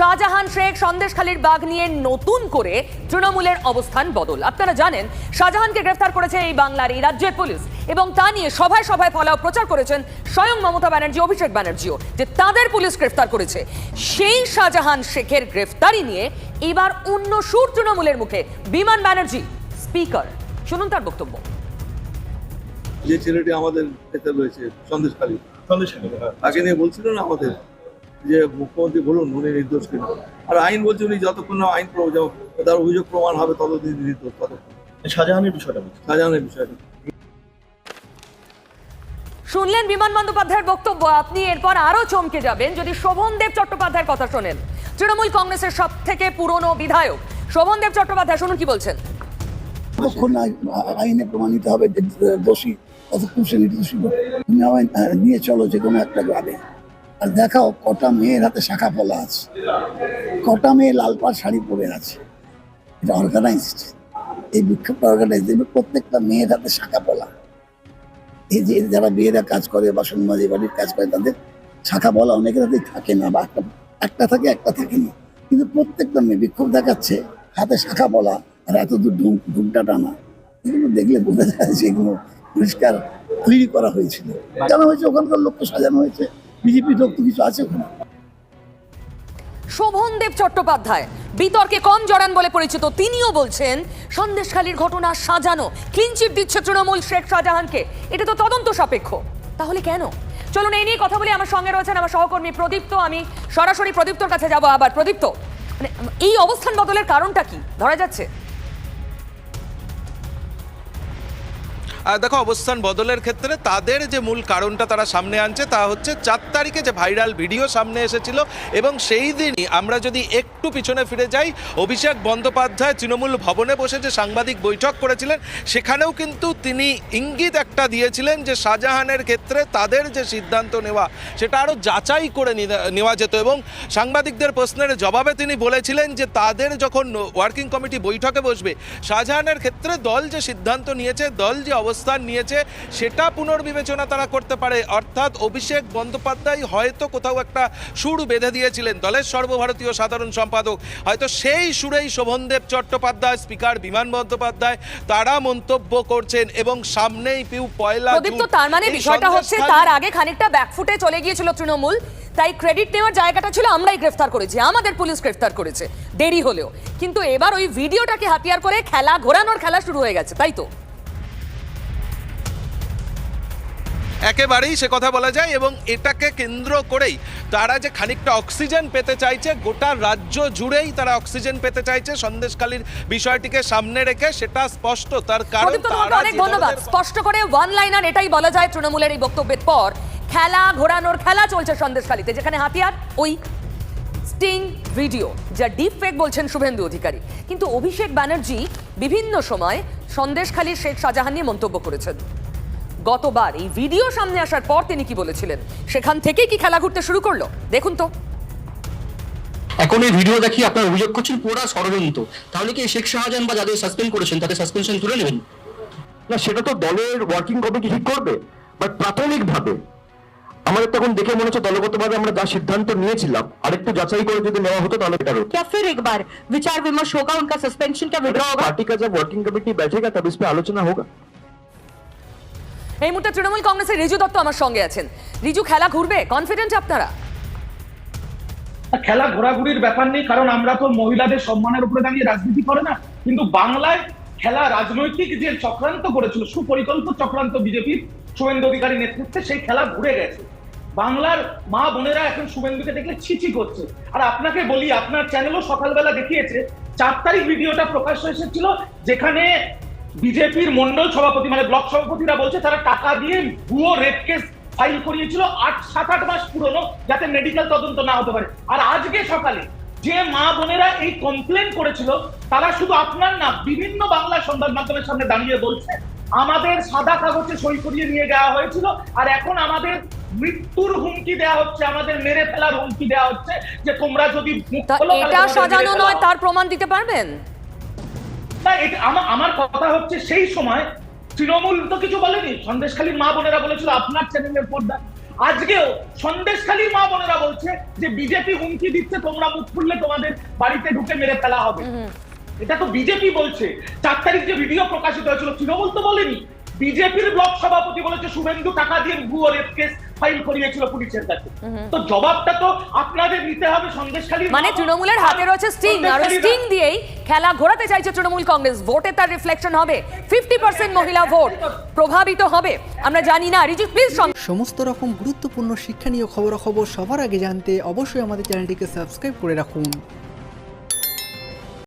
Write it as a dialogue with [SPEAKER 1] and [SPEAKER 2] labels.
[SPEAKER 1] শাহজাহান শেখ সন্দেশখালীর বাঘ নিয়ে নতুন করে তৃণমূলের অবস্থান বদল। আপনারা জানেন শাহজাহানকে গ্রেফতার করেছে এই বাংলার এই রাজ্যের পুলিশ এবং তা নিয়ে সভায় সভায় ফলাও প্রচার করেছেন স্বয়ং মমতা ব্যানার্জি অভিষেক ব্যানার্জিও যে তাদের পুলিশ গ্রেফতার করেছে। সেই শাহজাহান শেখের গ্রেফতারি নিয়ে এবার অন্য সুর তৃণমূলের মুখে। বিমান ব্যানার্জি স্পিকার শুনুন তার বক্তব্য।
[SPEAKER 2] যে ছেলেটি আমাদের এতে রয়েছে সন্দেশখালী।
[SPEAKER 3] সন্দেশখালী হ্যাঁ।
[SPEAKER 2] তাকে নিয়ে বলছিল না আমাদের? যে মুখ্যমন্ত্রী বলুন উনি নির্দোষ কিনা। আর আইন বলছে উনি যতক্ষণ না আইন তার অভিযোগ প্রমাণ হবে ততদিন নির্দোষ ততক্ষণ।
[SPEAKER 3] শাহজাহানের বিষয়টা বলছি।
[SPEAKER 2] শাহজাহানের বিষয়টা।
[SPEAKER 1] শুনলেন বিমান বন্দ্যোপাধ্যায়ের বক্তব্য আপনি এরপর আরও চমকে যাবেন যদি শোভনদেব চট্টোপাধ্যায়ের কথা শোনেন। তৃণমূল কংগ্রেসের সব থেকে পুরনো বিধায়ক। শোভনদেব চট্টোপাধ্যায় শুনুন কি বলছেন।
[SPEAKER 4] যতক্ষণ আইনে প্রমাণিত হবে দোষী ততক্ষণ সে নির্দোষী নিয়ে চলো যে কোনো একটা গ্রামে। আর দেখাও কটা মেয়ের হাতে শাখা পলা আছে। কটা মেয়ে লাল পাড় শাড়ি পরে আছে। এটা অর্গানাইজড এই বিক্ষোভটা অর্গানাইজ দেখবে প্রত্যেকটা মেয়ের হাতে শাখা পলা এই যে যারা বিয়েরা কাজ করে বাসন মাঝে বাড়ির কাজ করে, তাদের শাখা পলা অনেকের হাতেই থাকে না বা একটা একটা থাকে একটা থাকে না। কিন্তু প্রত্যেকটা মেয়ে বিক্ষোভ দেখাচ্ছে, হাতে শাখা পলা আর এত দূর ঢুম, ঢুমটা টানা। এগুলো দেখলে বোঝা যায় যে এগুলো পরিষ্কার তৈরি করা হয়েছিল। জানা হয়েছে, ওখানকার লোককে সাজানো হয়েছে। বিজেপি লোক তো কিছু আছে
[SPEAKER 1] শোভনদেব চট্টোপাধ্যায়, বিতর্কে কম জড়ান বলে পরিচিত, তিনিও বলছেন, সন্দেশখালীর ঘটনা সাজানো ক্লিনচিট দিচ্ছে তৃণমূল শেখ শাহজাহানকে। এটা তো তদন্ত সাপেক্ষ। তাহলে কেন? চলুন এই নিয়ে কথা বলি, আমার সঙ্গে রয়েছেন আমার সহকর্মী প্রদীপ্ত, আমি সরাসরি প্রদীপ্তর কাছে যাব আবার। প্রদীপ্ত মানে এই অবস্থান বদলের কারণটা কি? ধরা যাচ্ছে।
[SPEAKER 5] দেখো, অবস্থান বদলের ক্ষেত্রে তাদের যে মূল কারণটা তারা সামনে আনছে তা হচ্ছে চার তারিখে যে ভাইরাল ভিডিও সামনে এসেছিল এবং সেই দিনই আমরা যদি একটু পিছনে ফিরে যাই, অভিষেক বন্দ্যোপাধ্যায় তৃণমূল ভবনে বসে যে সাংবাদিক বৈঠক করেছিলেন, সেখানেও কিন্তু তিনি ইঙ্গিত একটা দিয়েছিলেন যে শাহজাহানের ক্ষেত্রে তাদের যে সিদ্ধান্ত নেওয়া, সেটা আরও যাচাই করে নেওয়া যেত এবং সাংবাদিকদের প্রশ্নের জবাবে তিনি বলেছিলেন যে তাদের যখন ওয়ার্কিং কমিটি বৈঠকে বসবে, শাহজাহানের ক্ষেত্রে দল যে সিদ্ধান্ত নিয়েছে, দল যে অবস্থান নিয়েছে সেটা পুনর্বিবেচনা তারা করতে পারে। অর্থাৎ অভিষেক বন্দ্যোপাধ্যায় হয়তো কোথাও একটা সুর বেঁধে দিয়েছিলেন দলের সর্বভারতীয় সাধারণ সম্পাদক। হয়তো সেই সুরেই শোভনদেব চট্টোপাধ্যায় স্পিকার বিমান বন্দ্যোপাধ্যায় তারা মন্তব্য করছেন এবং সামনেই পিউ পয়লা
[SPEAKER 1] তার মানে বিষয়টা হচ্ছে তার আগে খানিকটা ব্যাকফুটে চলে গিয়েছিল তৃণমূল তাই ক্রেডিট নেওয়ার জায়গাটা ছিল আমরাই গ্রেফতার করেছি আমাদের পুলিশ গ্রেফতার করেছে দেরি হলেও। কিন্তু এবার ওই ভিডিওটাকে হাতিয়ার করে খেলা ঘোরানোর খেলা শুরু হয়ে গেছে তাই তো?
[SPEAKER 5] একেবারেই সে কথা বলা যায় এবং এটাকে কেন্দ্র করেই তারা যে খানিকটা অক্সিজেন পেতে চাইছে গোটা রাজ্য জুড়েই তারা অক্সিজেন পেতে চাইছে। সন্দেশকালীর বিষয়টিকে সামনে রেখে সেটা স্পষ্ট তার কারণ
[SPEAKER 1] প্রদীপ্ত অনেক ধন্যবাদ। স্পষ্ট করে ওয়ান লাইনার এটাই বলা যায় তৃণমূলের এই বক্তব্যের পর। খেলা ঘোরানোর খেলা চলছে সন্দেশখালীতে যেখানে হাতিয়ার ওই স্টিং ভিডিও যা ডিপ ফেক বলছেন শুভেন্দু অধিকারী। কিন্তু অভিষেক ব্যানার্জি বিভিন্ন সময় সন্দেশখালীর শেখ শাহজাহান নিয়ে মন্তব্য করেছেন। গতবার এই ভিডিও সামনে আসার পর তিনি কি বলেছিলেন সেখান থেকেই কি খেলা ঘুরতে শুরু করলো দেখুন তো
[SPEAKER 6] এখন এই ভিডিও দেখিয়ে আপনার অভিযোগ করছেন পুরা ষড়যন্ত্র তাহলে কি শেখ শাহজাহান বা যাদের সাসপেন্ড করেছেন তাদের সাসপেনশন তুলে নেবেন
[SPEAKER 7] না সেটা তো দলের ওয়ার্কিং কমিটি ঠিক করবে বাট প্রাথমিকভাবে আমাদের তখন দেখে মনে হচ্ছে দলগতভাবে আমরা যা সিদ্ধান্ত নিয়েছিলাম আরেকটু যাচাই করে যদি নেওয়া হতো তাহলে এটা হতো
[SPEAKER 8] क्या फिर एक बार विचार विमर्श होगा उनका सस्पेंशन क्या विड्रॉ होगा
[SPEAKER 7] पार्टी का जब वर्किंग कमेटी बैठेगा तब इस पे आलोचना होगा
[SPEAKER 1] এই মুহূর্তে তৃণমূল কংগ্রেসের রিজু দত্ত আমার সঙ্গে আছেন। রিজু, খেলা ঘুরবে? কনফিডেন্ট আপনারা?
[SPEAKER 9] খেলা ঘোরাঘুরির ব্যাপার নেই, কারণ আমরা তো মহিলাদের সম্মানের উপরে দাঁড়িয়ে রাজনীতি করে না। কিন্তু বাংলায় খেলা রাজনৈতিক যে চক্রান্ত করেছিল, সুপরিকল্পিত চক্রান্ত বিজেপির শুভেন্দু অধিকারী নেতৃত্বে, সেই খেলা ঘুরে গেছে। বাংলার মা বোনেরা এখন শুভেন্দুকে দেখলে ছিচি করছে। আর আপনাকে বলি, আপনার চ্যানেলও সকালবেলা দেখিয়েছে, চার তারিখ ভিডিওটা প্রকাশ্য এসেছিল যেখানে বিজেপির মন্ডল সভাপতি মানে ব্লক সভাপতিরা বলছে তারা টাকা দিয়ে ভুয়ো রেপ কেস ফাইল করিয়েছিল আট সাত আট মাস পুরনো যাতে মেডিকেল তদন্ত না হতে পারে। আর আজকে সকালে যে মা বোনেরা এই কমপ্লেন করেছিল তারা শুধু আপনার না বিভিন্ন বাংলা সংবাদ মাধ্যমের সামনে দাঁড়িয়ে বলছে আমাদের সাদা কাগজে সই করিয়ে নিয়ে যাওয়া হয়েছিল আর এখন আমাদের মৃত্যুর হুমকি দেওয়া হচ্ছে আমাদের মেরে ফেলার হুমকি দেওয়া হচ্ছে যে তোমরা যদি
[SPEAKER 1] এটা সাজানো নয় তার প্রমাণ দিতে পারবেন?
[SPEAKER 9] না এটা আমার আমার কথা হচ্ছে সেই সময় তৃণমূল তো কিছু বলেনি। সন্দেশখালীর মা বোনেরা বলেছিল আপনার চ্যানেলের পর্দা। আজকেও সন্দেশখালীর মা বোনেরা বলছে যে বিজেপি হুমকি দিচ্ছে তোমরা মুখ খুললে তোমাদের বাড়িতে ঢুকে মেরে ফেলা হবে। এটা তো বিজেপি বলছে। চার তারিখ যে ভিডিও প্রকাশিত হয়েছিল তৃণমূল তো বলেনি। বিজেপির ব্লক সভাপতি বলেছে শুভেন্দু টাকা দিয়ে ভুয়ো রেপ কেস ফাইল করিয়েছিল পুলিশের কাছে। তো জবাবটা তো আপনাদের নিতে হবে সন্দেশখালী
[SPEAKER 1] মানে তৃণমূলের হাতে রয়েছে স্টিং আর স্টিং দিয়েই খেলা ঘোরাতে চাইছে তৃণমূল কংগ্রেস। ভোটে তার রিফ্লেকশন হবে। ফিফটি পার্সেন্ট মহিলা ভোট প্রভাবিত হবে। আমরা জানি না। রিজু প্লিজ
[SPEAKER 10] সমস্ত রকম গুরুত্বপূর্ণ শিক্ষণীয় খবরাখবর সবার আগে জানতে অবশ্যই আমাদের চ্যানেলটিকে সাবস্ক্রাইব করে রাখুন।